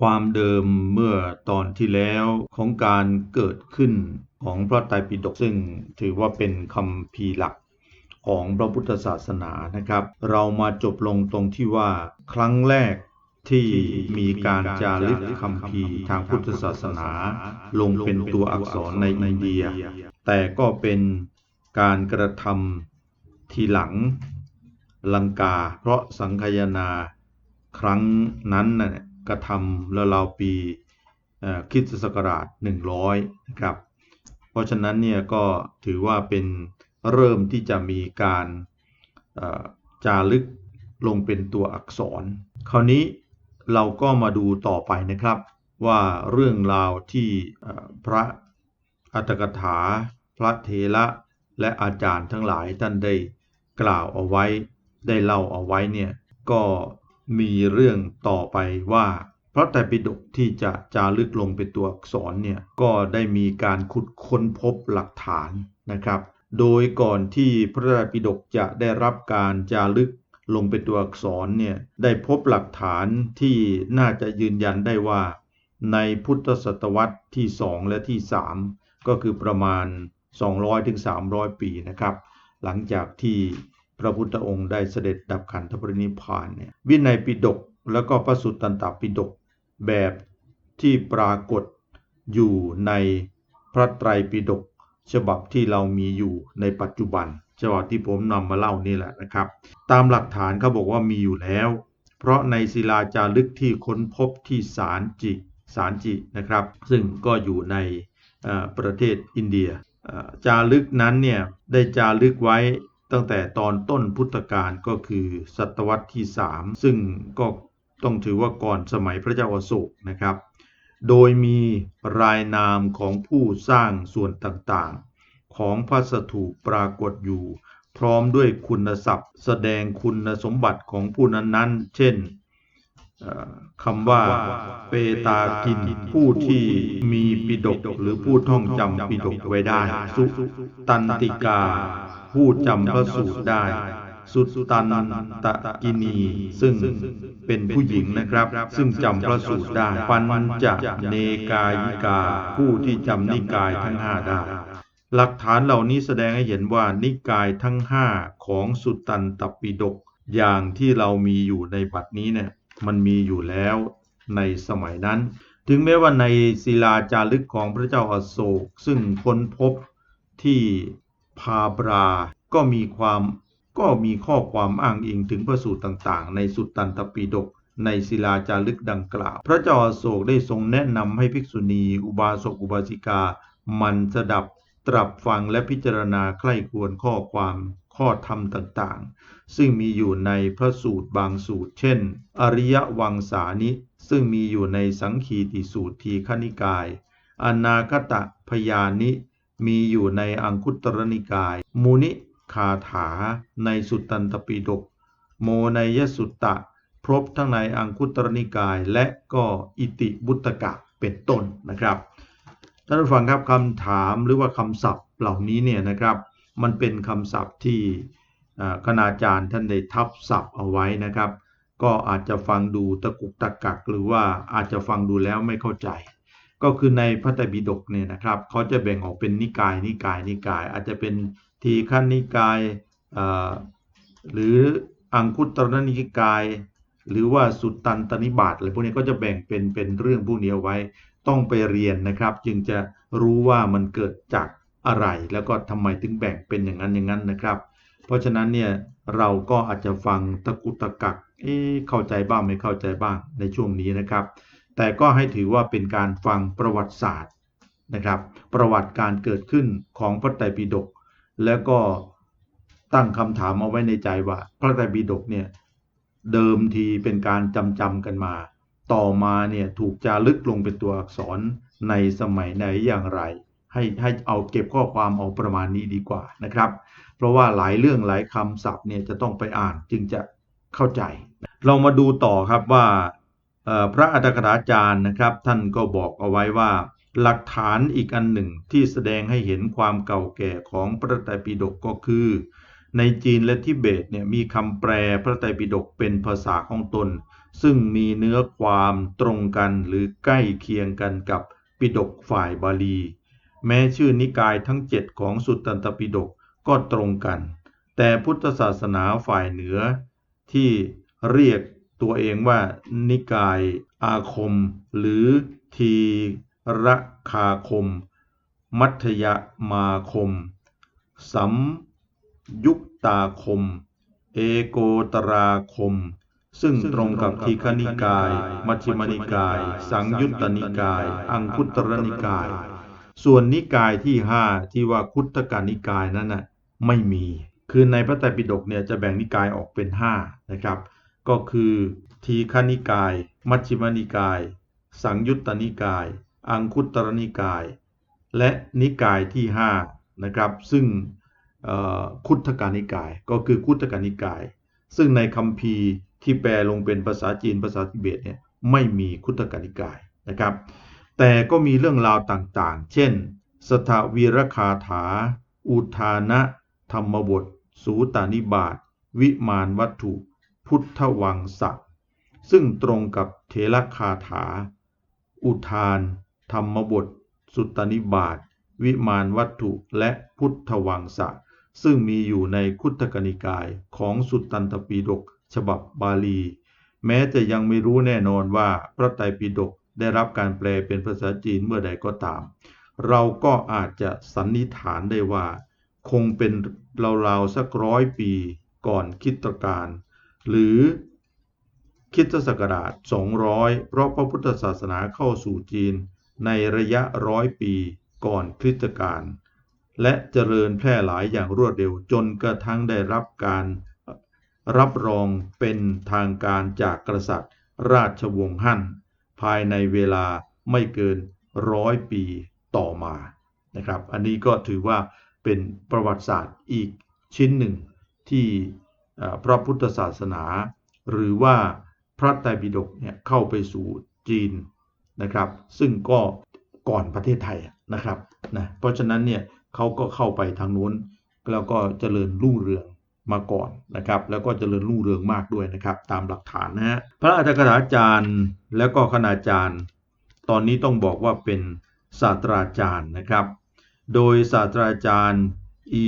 ความเดิมเมื่อตอนที่แล้วของการเกิดขึ้นของพระไตรปิฎกซึ่งถือว่าเป็นคำพีหลักของพระพุทธศาสนานะครับ เรามาจบลงตรงที่ว่าครั้งแรกที่มีการจารึกคำพีทางพุทธศาสนา ลงเป็นตัวอักษรในอินเดีย แต่ก็เป็นการกระทำทีหลังลังกา เพราะสังคายนาครั้งนั้นนะ่ะ กระทำแล้วเราวๆปีคริสตศักราช 100 นะครับ เพราะฉะนั้นเนี่ยก็ถือว่าเป็นเริ่มที่จะมีการจารึกลงเป็นตัวอักษร คราวนี้เราก็มาดูต่อไปนะครับ ว่าเรื่องราวที่พระอัตถกถา พระเทระและอาจารย์ทั้งหลายท่านได้กล่าวเอาไว้ได้เล่าเอาไว้เนี่ยก็ มีเรื่องต่อไปว่าพระไตรปิฎกที่จะจารึกลงเป็นตัวอักษรเนี่ยก็ได้มีการขุดค้นพบหลักฐานนะครับ โดยก่อนที่พระไตรปิฎกจะได้รับการจารึกลงเป็นตัวอักษรเนี่ยได้พบหลักฐานที่น่าจะยืนยันได้ว่า ในพุทธศตวรรษที่ 2 และที่ 3 ก็คือประมาณ 200-300 ปีนะครับ หลังจากที่ พระพุทธองค์ได้เสด็จดับขันธปรินิพานเนี่ยวินัยปิฎกแล้วก็พระสุตตันตปิฎกแบบที่ปรากฏอยู่ในพระไตรปิฎกฉบับที่เรามีอยู่ในปัจจุบันฉบับที่ผมนำมาเล่านี่แหละนะครับ ตามหลักฐานเขาบอกว่ามีอยู่แล้ว เพราะในศิลาจารึกที่ค้นพบที่สารจิสารจินะครับ ซึ่งก็อยู่ในประเทศอินเดียจารึกนั้นเนี่ยได้จารึกไว้ ตั้งแต่ตอนต้นพุทธกาลก็คือศตวรรษที่ 3 ซึ่งก็ต้องถือว่าก่อนสมัยพระเจ้าอโศกนะครับ โดยมีรายนามของผู้สร้างส่วนต่างๆ ของพระสถูปปรากฏอยู่ พร้อมด้วยคุณศัพท์ แสดงคุณสมบัติของผู้นั้นๆ เช่นคำว่าเปตากินผู้ที่มีปิฎกหรือผู้ท่องจำปิฎกไว้ได้ สุตันติกา ผู้จำพระสูตรได้ สุตตันตะกินี ซึ่งเป็นผู้หญิงนะครับ ซึ่งจำพระสูตรได้ ปัญจะเนกายิกา ผู้ที่จำนิกายทั้งห้าได้ หลักฐานเหล่านี้แสดงให้เห็นว่านิกายทั้งห้าของสุตตันตปิฎกอย่างที่เรามีอยู่ในบัดนี้เนี่ยมันมีอยู่แล้วในสมัยนั้น ถึงแม้ว่าในศิลาจารึกของพระเจ้าอโศก ซึ่งค้นพบที่ พาบรา ก็มีความก็มีข้อความอ้างอิงถึงพระสูตรต่างๆ ในสุตตันตปิฎกในศิลาจารึกดังกล่าว พระเจ้าอโศกได้ทรงแนะนำให้ภิกษุณี อุบาสกอุบาสิกา มันสดับ ตรับฟังและพิจารณาใคร่ควรข้อความข้อธรรมต่างๆ ซึ่งมีอยู่ในพระสูตรบางสูตร เช่น อริยวังสานิ ซึ่งมีอยู่ในสังคีติสูตรทีฆนิกาย อนาคตะพยานิ มีอยู่ในอังคุตรนิกาย มูนิคาถาในสุตตันตปิฎกโมนยสุตตะ พบทั้งในอังคุตรนิกายและก็อิติบุตกะเป็นต้นนะครับท่านผู้ฟังครับคำถามหรือว่าคำศัพท์เหล่านี้เนี่ยนะครับมันเป็นคำศัพท์ที่คณาจารย์ท่านได้ทับศัพท์เอาไว้นะครับ ก็อาจจะฟังดูตะกุกตะกัก หรือว่าอาจจะฟังดูแล้วไม่เข้าใจ ก็คือในพระไตรปิฎกเนี่ยนะครับเขาจะแบ่งออกเป็นนิกายนิกายนิกาย อาจจะเป็นทีฆนิกายหรืออังคุตรนิกาย หรือว่าสุตตันตนิบาตอะไรพวกนี้ก็จะแบ่งเป็นเป็นเรื่องพวกนี้เอาไว้ต้องไปเรียนนะครับ จึงจะรู้ว่ามันเกิดจากอะไร แล้วก็ทำไมถึงแบ่งเป็นอย่างนั้นอย่างนั้นนะครับ เพราะฉะนั้นเนี่ยเราก็อาจจะฟังตะกุตะกักเอ๊เข้าใจบ้างไม่เข้าใจบ้างในช่วงนี้นะครับ แต่ก็ให้ถือว่าเป็นการฟังประวัติศาสตร์นะครับ ประวัติการเกิดขึ้นของพระไตรปิฎกแล้วก็ตั้งคำถามเอาไว้ในใจว่า พระไตรปิฎกเนี่ยเดิมทีเป็นการจำจำๆกันมา ต่อมาเนี่ยถูกจารึกลงเป็นตัวอักษรในสมัยไหนอย่างไร ให้ให้เอาเก็บข้อความเอาประมาณนี้ดีกว่านะครับ เพราะว่าหลายเรื่องหลายคำศัพท์เนี่ยจะต้องไปอ่านจึงจะเข้าใจ เรามาดูต่อครับว่า พระอัตถกถาจารย์นะครับ ท่านก็บอกเอาไว้ว่า หลักฐานอีกอันหนึ่งที่แสดงให้เห็นความเก่าแก่ของพระไตรปิฎกก็คือ ในจีนและทิเบตเนี่ยมีคำแปลพระไตรปิฎกเป็นภาษาของตน ซึ่งมีเนื้อความตรงกันหรือใกล้เคียงกันกับปิฎกฝ่ายบาลี แม้ชื่อนิกายทั้งเจ็ดของสุตตันตปิฎกก็ตรงกัน แต่พุทธศาสนาฝ่ายเหนือที่เรียก ตัวเองว่านิกายอาคม หรือทีระคาคม มัธยมาคม สัมยุคตาคม เอโกตราคม ซึ่งตรงกับทีฆนิกาย มัชฌิมนิกาย สังยุตตนิกาย อังคุตรนิกาย ส่วนนิกายที่ห้าที่ว่าคุตตกานิกายนั้นน่ะไม่มี คือในพระไตรปิฎกเนี่ยจะแบ่งนิกายออกเป็นห้านะครับ ก็คือทีฆนิกาย มัชฌิมนิกาย สังยุตตนิกาย อังคุตรนิกาย และนิกายที่ห้านะครับซึ่งคุตตกานิกาย ก็คือคุตตกานิกาย ซึ่งในคัมภีร์ที่แปลลงเป็นภาษาจีนภาษาทิเบตเนี่ยไม่มีคุตตกานิกายนะครับ แต่ก็มีเรื่องราวต่างๆ เช่น สถาวีรคาถา อุทานะ ธรรมบท สูตานิบาต วิมานวัตถุ พุทธวังสักซึ่งตรงกับเทระคาถา อุทาน ธรรมบท สุตตานิบาต วิมานวัตถุและพุทธวังสะซึ่งมีอยู่ในคุตตกนิกายของสุตตันตปิฎกฉบับบาลี แม้จะยังไม่รู้แน่นอนว่าพระไตรปิฎกได้รับการแปลเป็นภาษาจีนเมื่อใดก็ตาม เราก็อาจจะสันนิษฐานได้ว่า คงเป็นราวๆสักร้อยปีก่อนคริสตกาล หรือคริสตศักราช 200 เพราะพระพุทธศาสนาเข้าสู่จีนในระยะร้อยปีก่อนคริสตกาลและเจริญแพร่หลายอย่างรวดเร็วจนกระทั่งได้รับการรับรองเป็นทางการจากกษัตริย์ ราชวงศ์ฮั่น ภายในเวลาไม่เกินร้อยปีต่อมานะครับ อันนี้ก็ถือว่าเป็นประวัติศาสตร์อีกชิ้นหนึ่งที่ พระพุทธศาสนา หรือว่าพระไตรปิฎกเนี่ยเข้าไปสู่จีนนะครับ ซึ่งก็ก่อนประเทศไทยนะครับนะเพราะฉะนั้นเนี่ยเขาก็เข้าไปทางนู้นแล้วก็เจริญรุ่งเรืองมาก่อนนะครับ แล้วก็เจริญรุ่งเรืองมากด้วยนะครับ ตามหลักฐานนะฮะพระอัฏฐกถาจารย์แล้วก็คณาจารย์ ตอนนี้ต้องบอกว่าเป็นศาสตราจารย์นะครับ โดยศาสตราจารย์ E.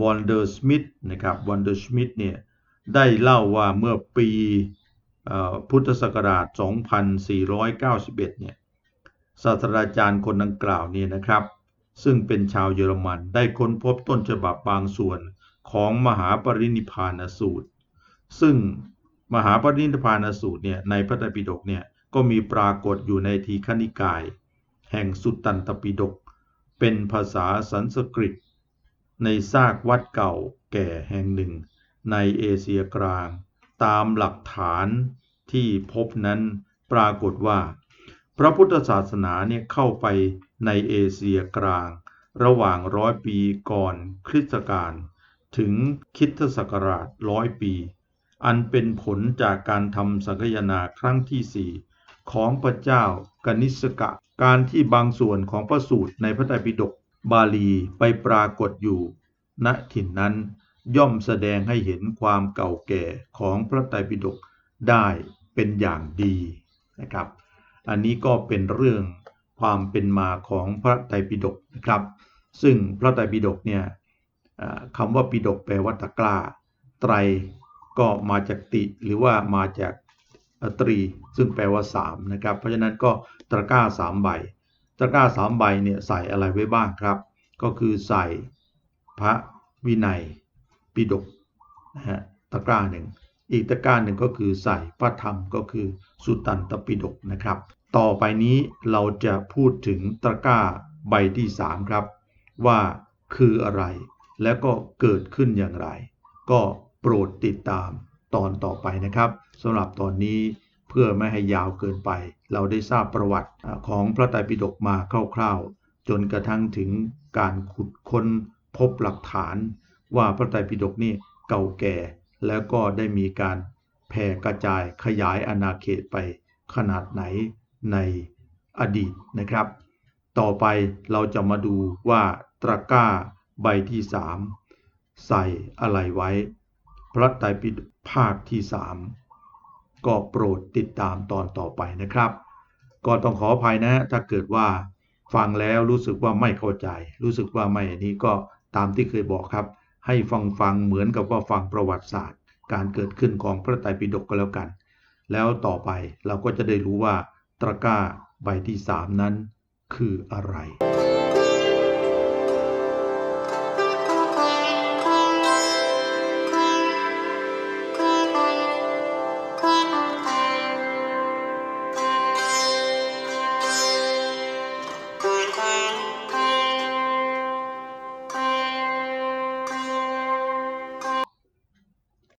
w o n d e r s m i t h นะครับ w o n d e r s m i t h เนี่ยได้เล่าว่าเมื่อปีอพุทธศักราช 2491 เนี่ยศาสตราจารย์คนดังกล่าวเนี่ยนะครับ ซึ่งเป็นชาวเยอรมันได้ค้นพบต้นฉบับบางส่วนของมหาปรินิพานสูตร ซึ่งมหาปรินิพานสูตรเนี่ยในพระไตรปิฎกเนี่ยก็มีปรากฏอยู่ในทีฆนิกาย แห่งสุตตันตปิฎกเป็นภาษาสันสกฤต ในซากวัดเก่าแก่แห่งหนึ่ง ในเอเชียกลาง ตามหลักฐานที่พบนั้นปรากฏว่า พระพุทธศาสนาเนี่ยเข้าไปในเอเชียกลาง ระหว่างร้อยปีก่อนคริสตกาลถึงคริสตศักราชร้อยปี อันเป็นผลจากการทำสังคายนาครั้งที่สี่ของพระเจ้ากนิสกะ การที่บางส่วนของพระสูตรในพระไตรปิฎก บาลีไปปรากฏอยู่ ณถิ่นนั้นย่อมแสดงให้เห็นความเก่าแก่ของพระไตรปิฎกได้เป็นอย่างดีนะครับ อันนี้ก็เป็นเรื่องความเป็นมาของพระไตรปิฎกนะครับ ซึ่งพระไตรปิฎกเนี่ยคำว่าปิฎกแปลว่าตะกร้า ไตรก็มาจากติหรือว่ามาจากตรี ซึ่งแปลว่าสามนะครับ เพราะฉะนั้นก็ตะกร้าสามใบ ตะกร้าสามใบเนี่ยใส่อะไรไว้บ้างครับ ก็คือใส่พระวินัยปิฎกนะฮะตะกร้าหนึ่งอีกตะกร้าหนึ่งก็คือใส่พระธรรมก็คือสุตตันตปิฎกนะครับ ต่อไปนี้เราจะพูดถึงตะกร้าใบที่สามครับ ว่าคืออะไรแล้วก็เกิดขึ้นอย่างไร ก็โปรดติดตามตอนต่อไปนะครับสำหรับตอนนี้ เพื่อไม่ให้ยาวเกินไป เราได้ทราบประวัติของพระไตรปิฎกมาคร่าวๆ จนกระทั่งถึงการขุดค้นพบหลักฐาน ว่าพระไตรปิฎกนี่เก่าแก่ แล้วก็ได้มีการแผ่กระจายขยายอาณาเขตไปขนาดไหนในอดีตนะครับ ต่อไปเราจะมาดูว่าตะกร้าใบที่สามใส่อะไรไว้ พระไตรปิฎกภาคที่สาม ก็โปรดติดตามตอนต่อไปนะครับก็ต้องขออภัยนะ ถ้าเกิดว่าฟังแล้วรู้สึกว่าไม่เข้าใจ รู้สึกว่าไม่อันนี้ก็ตามที่เคยบอกครับ ให้ฟังฟังเหมือนกับว่าฟังประวัติศาสตร์ การเกิดขึ้นของพระไตรปิฎกก็แล้วกัน แล้วต่อไปเราก็จะได้รู้ว่าตะกร้าใบที่สามนั้นคืออะไร